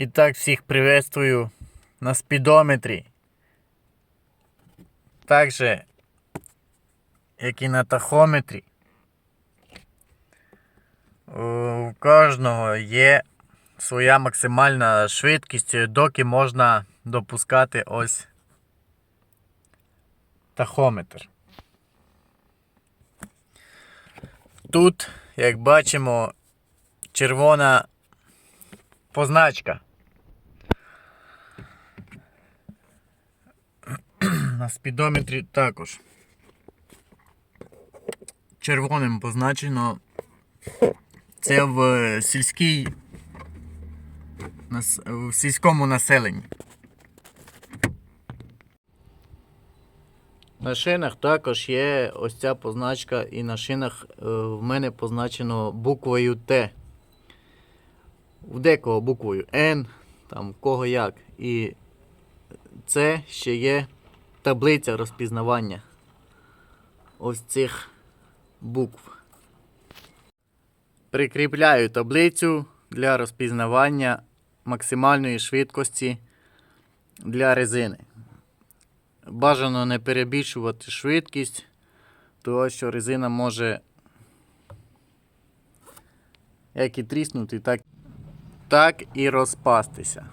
І так всіх приветствую на спідометрі. Так же, як і на тахометрі. У кожного є своя максимальна швидкість, доки можна допускати ось тахометр. Тут, як бачимо, червона позначка. На спідометрі також. Червоним позначено. Це в сільській в сільському населенні. На шинах також є ось ця позначка, і на шинах е, в мене позначено буквою Т. У декого буквою Н, там в кого як. І це ще є таблиця розпізнавання ось цих букв. Прикріпляю таблицю для розпізнавання максимальної швидкості для резини. Бажано не перебільшувати швидкість, тому що резина може як і тріснути, так, так і розпастися.